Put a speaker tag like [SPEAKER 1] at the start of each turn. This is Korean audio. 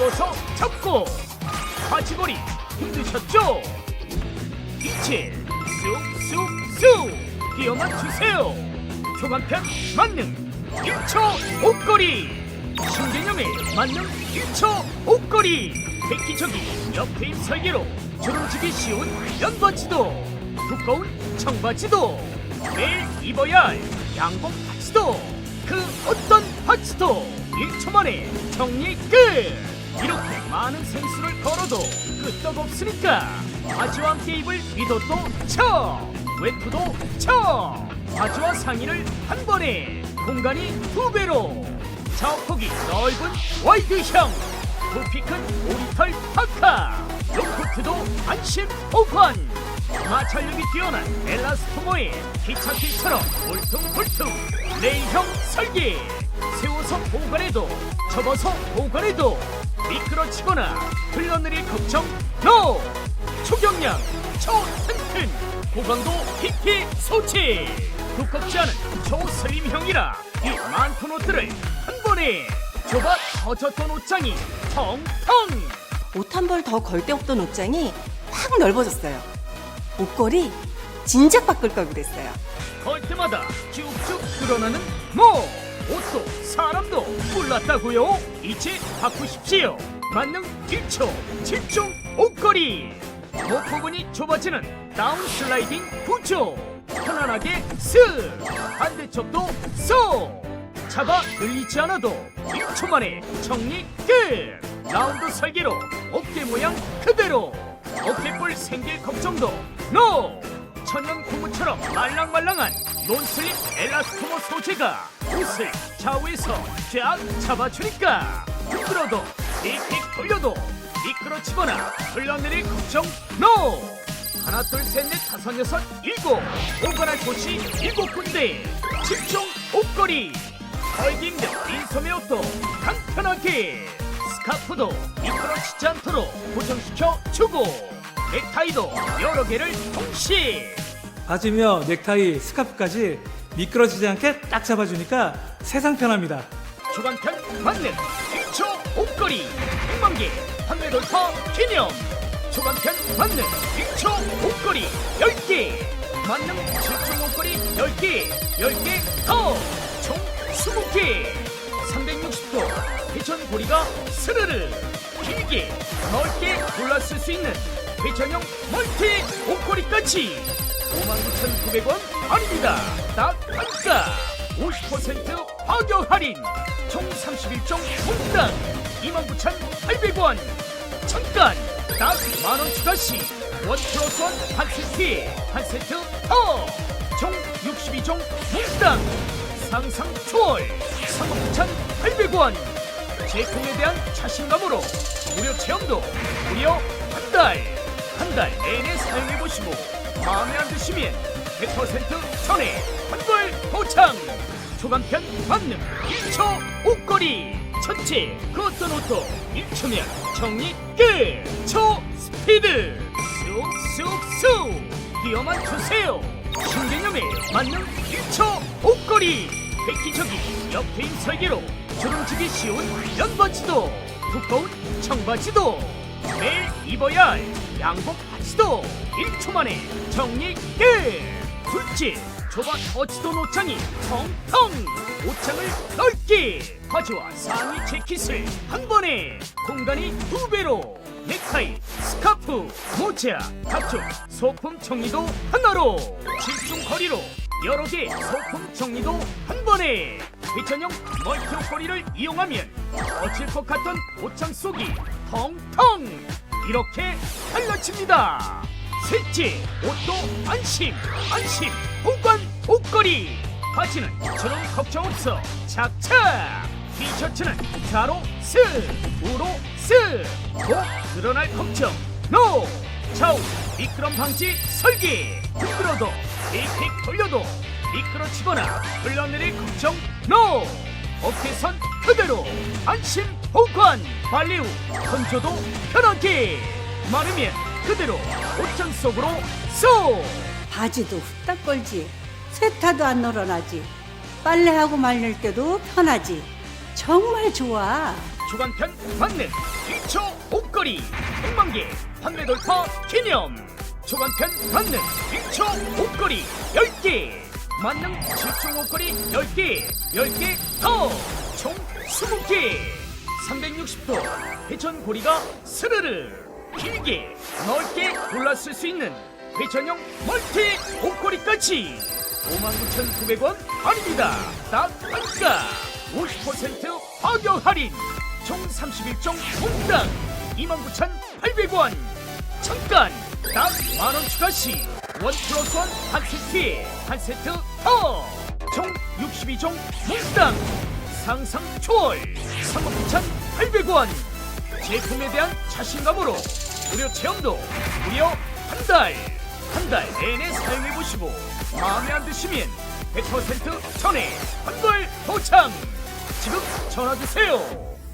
[SPEAKER 1] 누워서 접고. 바지걸이 힘드셨죠? 이제 쑥쑥쑥. 뛰어만 주세요. 초간편 만능 1초 옷걸이. 신개념에 맞는 1초 옷걸이. 획기적인 옆트임 설계로 주름지기 쉬운 면바지도. 두꺼운 청바지도. 매일 입어야 할 양복 바지도. 그 어떤 바지도 1초 만에 정리 끝 이렇게 많은 센스를 걸어도 끄떡없으니까 바지와 함께 입을 위도도 쳐 외투도 쳐. 바지와 상의를 한 번에 공간이 두 배로. 좌폭이 넓은 와이드형 부피 큰 오리털 파카 롱코트도 안심 오픈 마찰력이 뛰어난 엘라스토모의 기차길처럼 울퉁불퉁 레일형 설계 세워서 보관해도 접어서 보관해도 미끄러지거나 흘러내릴 걱정 NO 초경량 초튼튼 고강도 PT 소치 두껍지 않은 초슬림형이라 이 많은 옷들을 한 번에 좁아 터졌던 옷장이 텅텅
[SPEAKER 2] 옷 한 벌 더 걸 데 없던 옷장이 확 넓어졌어요. 옷걸이 진작 바꿀 걸 그랬어요.
[SPEAKER 1] 걸 때마다 쭉쭉 늘어나는 뭐 옷도 사람도 몰랐다고요? 이제 바꾸십시오. 만능 1초 집중 옷걸이. 목 부분이 좁아지는 다운 슬라이딩 구조. 편안하게 쓱! 반대쪽도 쏙! 잡아 늘리지 않아도 1초 만에 정리 끝! 라운드 설계로 어깨 모양 그대로. 어깨볼 생길 걱정도 NO! 천연 고무처럼 말랑말랑한 논슬립 엘라스토모 소재가 옷을 좌우에서 쫙 잡아주니까 흔들어도 삑삑 돌려도 미끄러지거나 흘러내릴 걱정 NO! 하나 둘 셋 넷 다섯 여섯 일곱! 오가날 곳이 일곱 군데! 집중 옷걸이! 힘든 인소매 옷도 간편하게! 스카프도 미끄러지지 않도록 고정시켜 주고! 넥타이도 여러 개를 동시에!
[SPEAKER 3] 바지며 넥타이, 스카프까지 미끄러지지 않게 딱 잡아주니까 세상 편합니다.
[SPEAKER 1] 주간편 만능 1초 옷걸이 100만 개 판매 돌파 기념. 주간편 만능 1초 옷걸이 10개. 만능 7종 옷걸이 10개 10개 더총 20개. 360도 회전 고리가 스르르. 길게 넓게 골랐을 수 있는 회전형 멀티 옷걸이까지. 59,900원 아닙니다. 딱 한가 50% 파격 할인. 총 31종 몽땅 29,800원. 잠깐 딱 만원 추가 시 원 플러스 원한 세트에 한 세트 더총 62종 몽땅 상상 초월 39,800원. 제품에 대한 자신감으로 무료 체험도 무려 한 달 한 달 내내 사용해보시고 마음에 안 드시면 100% 전에 환불 보장 초간편 만능 1초 옷걸이 첫째 그 어떤 옷도 1초면 정리 끝초 스피드! 쑥쑥쑥! 뛰어만 주세요! 신개념에 맞는 1초 옷걸이 획기적인 옆트임 설계로 주름지기 쉬운 면바지도 두꺼운 청바지도 매일 입어야 할 양복 바지도 1초 만에 정리 끝 둘째 좁아 터지던 옷장이 텅텅. 옷장을 넓게 바지와 상의 재킷을 한 번에 공간이 두 배로. 넥타이, 스카프, 모자, 각종 소품 정리도 하나로. 집중 거리로 여러 개 소품 정리도 한 번에. 회전형 멀티 옷걸이를 이용하면 어질 것 같던 옷장 속이 텅텅. 이렇게 달라집니다. 셋째 옷도 안심 안심. 보관 옷걸이. 바지는 저런 걱정 없어. 착착. 티셔츠는 좌로 스 우로 스꼭 드러날 걱정 노 좌우 미끄럼 방지 설계. 흔들어도 픽픽 돌려도 미끄러지거나 흘러내릴 걱정 노 어깨선 그대로 안심 보관 후 건조도 편하게 마르면 그대로 옷장 속으로 쏙
[SPEAKER 4] 바지도 후딱 걸지. 세타도 안 늘어나지. 빨래하고 말릴 때도 편하지. 정말 좋아.
[SPEAKER 1] 주간편 만능 기초 옷걸이 100만 개 판매 돌파 기념. 주간편 만능 기초 옷걸이 10개. 만능 집중 옷걸이 10개 10개 더총 20개 360도 회전 고리가 스르르! 길게 넓게 골라 쓸수 있는 회전형 멀티 옷걸이까지 59,900원 아닙니다! 딱 한가! 50% 파격 할인! 총 31종 몽땅 29,800원! 잠깐! 딱 만원 추가 시원 플러스 원 한 세트에 한 세트 더총 62종 몽땅 상상 초월 39,800원 제품에 대한 자신감으로 무료 체험도 무려 한 달 한 달 내내 사용해 보시고 마음에 안 드시면 100% 전에 환불 도착 지금 전화 주세요.